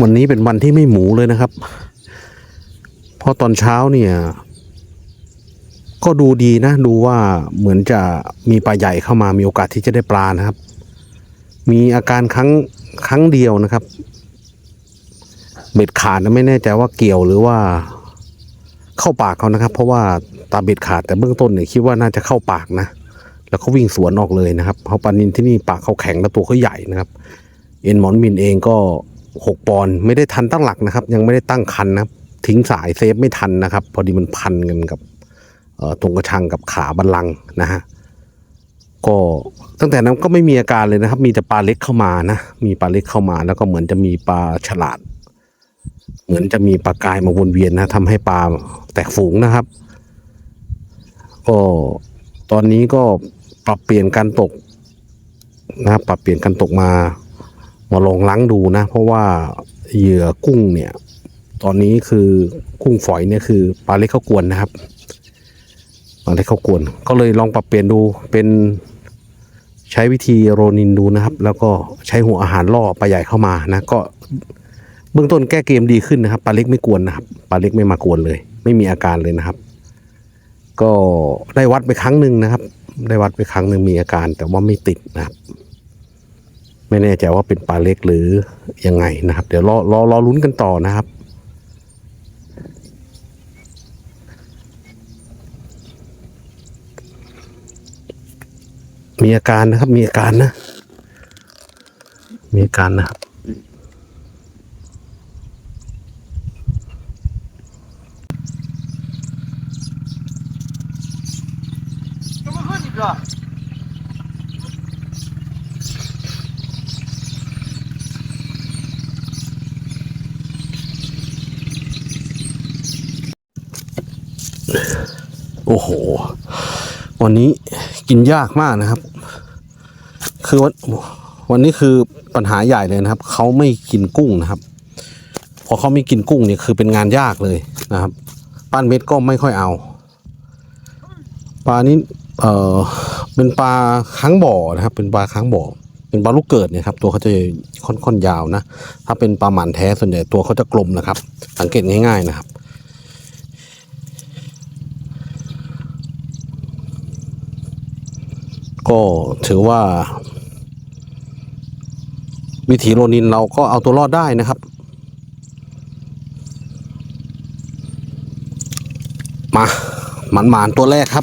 วันนี้เป็นวันที่ไม่หมูเลยนะครับ เพราะตอนเช้าเนี่ย ก็ดูดีนะ ดูว่าเหมือนจะมีปลาใหญ่เข้ามามีโอกาสที่จะได้ปลานะครับ มีอาการครั้งครั้งเดียวนะครับ เบ็ดขาดนะไม่แน่ใจว่าเกี่ยวหรือว่าเข้าปากเขานะครับ เพราะว่าตาเบ็ดขาดแต่เบื้องต้นเนี่ยคิดว่าน่าจะเข้าปากนะแล้วเขาวิ่งสวนออกเลยนะครับเพราะปลานินที่นี่ปากเขาแข็งและตัวเขาใหญ่นะครับ เอ็นหมอนมินเองก็ หกปอนด์ไม่ได้ทันตั้งหลักนะครับ ยังไม่ได้ตั้งคันนะทิ้งสายเซฟไม่ทันนะครับ พอดีมันพันกันกับตรงกระชังกับขาบันลังนะฮะก็ตั้งแต่นั้นก็ไม่มีอาการเลยนะครับ มีแต่ปลาเล็กเข้ามานะมีปลาเล็กเข้ามาแล้วก็เหมือนจะมีปลาฉลาด เหมือนจะมีปลากายมาวนเวียนนะทำให้ปลาแตกฝูงนะครับก็ตอนนี้ก็ปรับเปลี่ยนการตกนะครับปรับเปลี่ยนการตกมา มาลองล้างดูนะ เพราะว่าเหยื่อกุ้งเนี่ย ตอนนี้คือกุ้งฝอยเนี่ยคือปลาเล็กข้าวกวนนะครับปลาเล็กข้าวกวน ก็เลยลองปรับเปลี่ยนดูเป็นใช้วิธีโรนินดูนะครับ แล้วก็ใช้หัวอาหารล่อปลาใหญ่เข้ามานะ ก็เบื้องต้นแก้เกมดีขึ้นนะครับปลาเล็กไม่กวนนะครับปลาเล็กไม่มากวนเลย ไม่มีอาการเลยนะครับ ก็ได้วัดไปครั้งหนึ่งนะครับ ได้วัดไปครั้งหนึ่งมีอาการแต่ว่าไม่ติดนะครับ ไม่แน่ใจว่าเป็นปลาเล็กหรือยังไงนะครับ เดี๋ยวรอรอรอลุ้นกันต่อนะครับมีอาการนะครับ มีอาการนะ มีอาการนะครับ Come on, honey, bro. โอ้โห วันนี้กินยากมากนะครับ คือวันวันนี้คือปัญหาใหญ่เลยนะครับ เขาไม่กินกุ้งนะครับ พอเขาไม่กินกุ้งเนี่ยคือเป็นงานยากเลยนะครับ ปั้นเม็ดก็ไม่ค่อยเอา ปลานี้เออเป็นปลาค้างบ่อนะครับ เป็นปลาค้างบ่อ เป็นปลาลูกเกิดเนี่ยครับ ตัวเขาจะค่อนค่อนยาวนะ ถ้าเป็นปลาหมันแท้ส่วนใหญ่ตัวเขาจะกลมนะครับ สังเกตง่าย ๆนะครับ ก็ถือว่า วิถีโรนินเราก็เอาตัวรอดได้นะครับ มาหมันหมานๆตัวแรกครับ